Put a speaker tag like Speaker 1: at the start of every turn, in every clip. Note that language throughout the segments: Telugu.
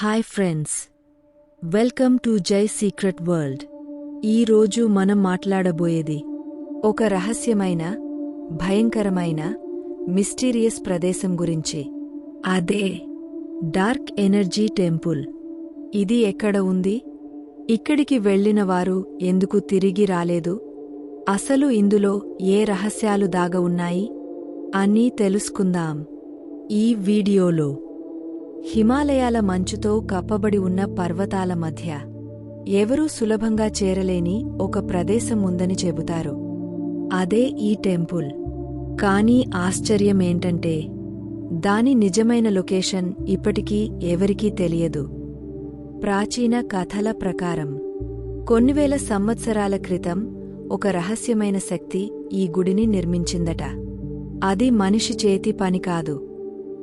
Speaker 1: Hi friends welcome to Jai secret world ఈరోజు మనం మాట్లాడబోయేది ఒక రహస్యమైన భయంకరమైన మిస్టీరియస్ ప్రదేశం గురించి. అదే డార్క్ ఎనర్జీ టెంపుల్ ఇది ఎక్కడ ఉంది? ఇక్కడికి వెళ్ళిన వారు ఎందుకు తిరిగి రాలేదు? అసలు ఇందులో ఏ రహస్యాలు దాగ ఉన్నాయి? అన్నీ తెలుసుకుందాం ఈ వీడియోలో. హిమాలయాల మంచుతో కప్పబడి ఉన్న పర్వతాల మధ్య ఎవరూ సులభంగా చేరలేని ఒక ప్రదేశం ఉందని చెబుతారు. అదే ఈ టెంపుల్. కానీ ఆశ్చర్యమేంటంటే దాని నిజమైన లొకేషన్ ఇప్పటికీ ఎవరికీ తెలియదు. ప్రాచీన కథల ప్రకారం కొన్ని వేల సంవత్సరాల క్రితం ఒక రహస్యమైన శక్తి ఈ గుడిని నిర్మించిందట. అది మనిషి చేతి పని కాదు.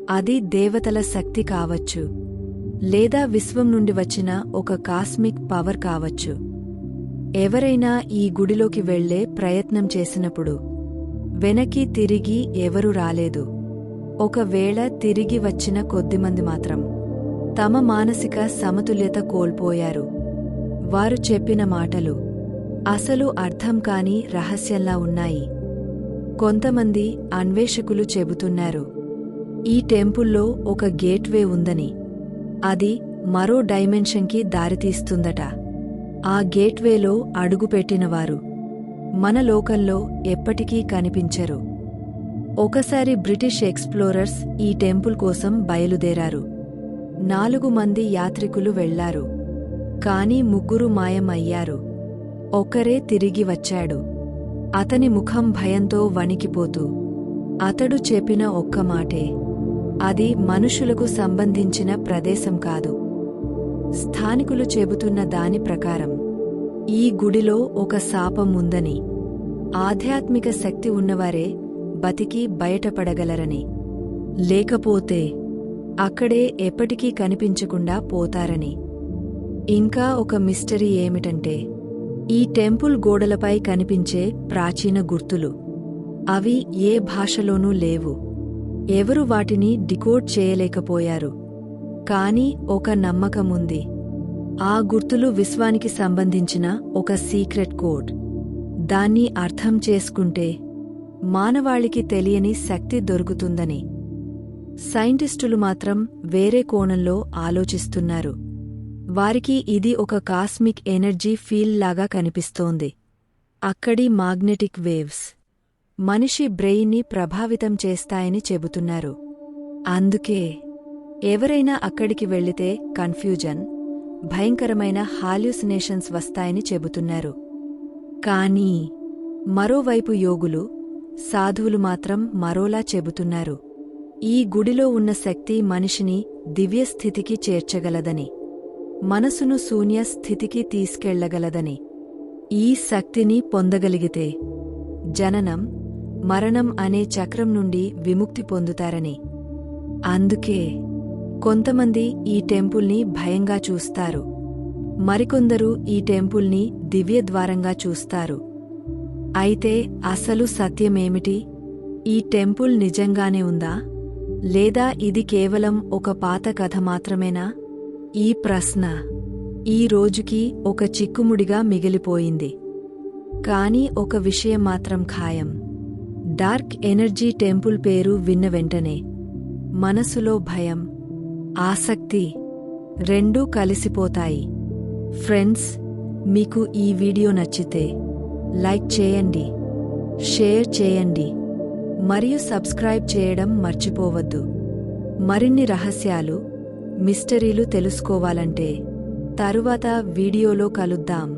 Speaker 1: అది దేవతల శక్తి కావచ్చు లేదా విశ్వం నుండి వచ్చిన ఒక కాస్మిక్ పవర్ కావచ్చు. ఎవరైనా ఈ గుడిలోకి వెళ్ళే ప్రయత్నం చేసినప్పుడు వెనక్కి తిరిగి ఎవరూ రాలేదు. ఒకవేళ తిరిగి వచ్చిన కొద్దిమంది మాత్రం తమ మానసిక సమతుల్యత కోల్పోయారు. వారు చెప్పిన మాటలు అసలు అర్థం కాని రహస్యంలా ఉన్నాయి. కొంతమంది అన్వేషకులు చెబుతున్నారు. ఈ టెంపుల్లో ఒక గేట్వే ఉందని. అది మరో డైమెన్షన్కి దారితీస్తుందట. ఆ గేట్వేలో అడుగుపెట్టినవారు. మన లోకంలో ఎప్పటికీ కనిపించరు. ఒకసారి బ్రిటిష్ ఎక్స్ప్లోరర్స్ ఈ టెంపుల్ కోసం బయలుదేరారు. నాలుగు మంది యాత్రికులు వెళ్ళారు. కాని ముగ్గురు మాయమయ్యారు. ఒకరే ఒక్కరే తిరిగి వచ్చాడు. అతని ముఖం భయంతో వణికిపోతూ. అతడు చెప్పిన ఒక్క మాటే. అది మనుషులకు సంబంధించిన ప్రదేశం కాదు. స్థానికులు చెబుతున్న దాని ప్రకారం ఈ గుడిలో ఒక శాపం ఉందని ఆధ్యాత్మిక శక్తి ఉన్నవారే బతికి బయటపడగలరని. లేకపోతే అక్కడే ఎప్పటికీ కనిపించకుండా పోతారని. ఇంకా ఒక మిస్టరీ ఏమిటంటే ఈ టెంపుల్ గోడలపై కనిపించే ప్రాచీన గుర్తులు అవి ఏ భాషలోనూ లేవు. ఎవరు వాటిని డికోడ్ చేయలేకపోయారు. కాని ఒక నమ్మకముంది. ఆ గుర్తులు విశ్వానికి సంబంధించిన ఒక సీక్రెట్ కోడ్. దాన్ని అర్థం చేసుకుంటే మానవాళికి తెలియని శక్తి దొరుకుతుందని. సైంటిస్టులు మాత్రం వేరే కోణంలో ఆలోచిస్తున్నారు. వారికి ఇది ఒక కాస్మిక్ ఎనర్జీ ఫీల్ లాగా కనిపిస్తోంది. అక్కడి మాగ్నెటిక్ వేవ్స్. మనిషి బ్రెయిన్ని ప్రభావితం చేస్తాయని చెబుతున్నారు. అందుకే ఎవరైనా అక్కడికి వెళ్ళితే కన్ఫ్యూజన్ భయంకరమైన హాల్యూసినేషన్స్ వస్తాయని చెబుతున్నారు. కానీ మరోవైపు యోగులు సాధువులు మాత్రం మరోలా చెబుతున్నారు. ఈ గుడిలో ఉన్న శక్తి మనిషిని దివ్యస్థితికి చేర్చగలదని మనసును శూన్య స్థితికి తీసుకెళ్ళగలదని ఈ శక్తిని పొందగలిగితే జననం మరణం అనే చక్రం నుండి విముక్తి పొందుతారని. అందుకే కొంతమంది ఈ టెంపుల్ని భయంగా చూస్తారు. మరికొందరు ఈ టెంపుల్ని దివ్యద్వారంగా చూస్తారు. అయితే అసలు సత్యమేమిటి? ఈ టెంపుల్ నిజంగానే ఉందా? లేదా ఇది కేవలం ఒక పాత కథ మాత్రమేనా? ఈ ప్రశ్న ఈ రోజుకి ఒక చిక్కుముడిగా మిగిలిపోయింది. కాని ఒక విషయం మాత్రం ఖాయం. డార్క్ ఎనర్జీ టెంపుల్ పేరు విన్న వెంటనే మనసులో భయం ఆసక్తి రెండూ కలిసిపోతాయి. ఫ్రెండ్స్ మీకు ఈ వీడియో నచ్చితే లైక్ చేయండి షేర్ చేయండి మరియు సబ్స్క్రైబ్ చేయడం మర్చిపోవద్దు. మరిన్ని రహస్యాలు మిస్టరీలు తెలుసుకోవాలంటే తరువాత వీడియోలో కలుద్దాం.